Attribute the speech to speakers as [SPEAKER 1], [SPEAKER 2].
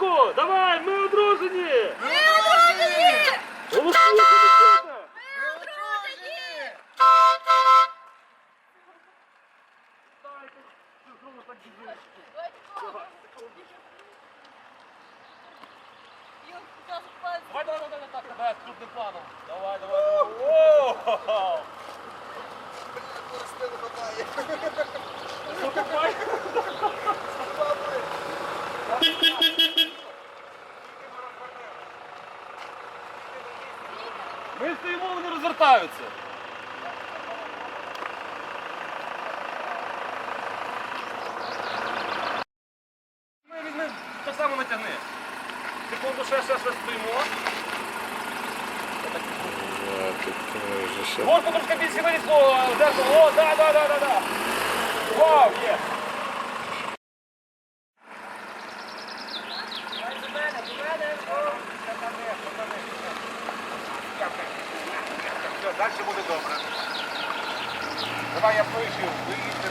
[SPEAKER 1] руку! Давай, ми одружені!
[SPEAKER 2] Ми одружені!
[SPEAKER 1] Голосуємо, комітета!
[SPEAKER 2] Ми одружені!
[SPEAKER 1] Давай, давай, давай, давай, так, давай, крупним планом. Давай, давай, давай. О! Ну, копай. Ми стоїмо, вони розвертаються. Ми візьми, так само натягни. Секунду, ще, ще, ще стоїмо. Горку трошки більше вирісло, зеркало. О, да, да, да, да, да. Вау, є.
[SPEAKER 3] Все, далі буде добре. Давай я поїжджу, виїдьте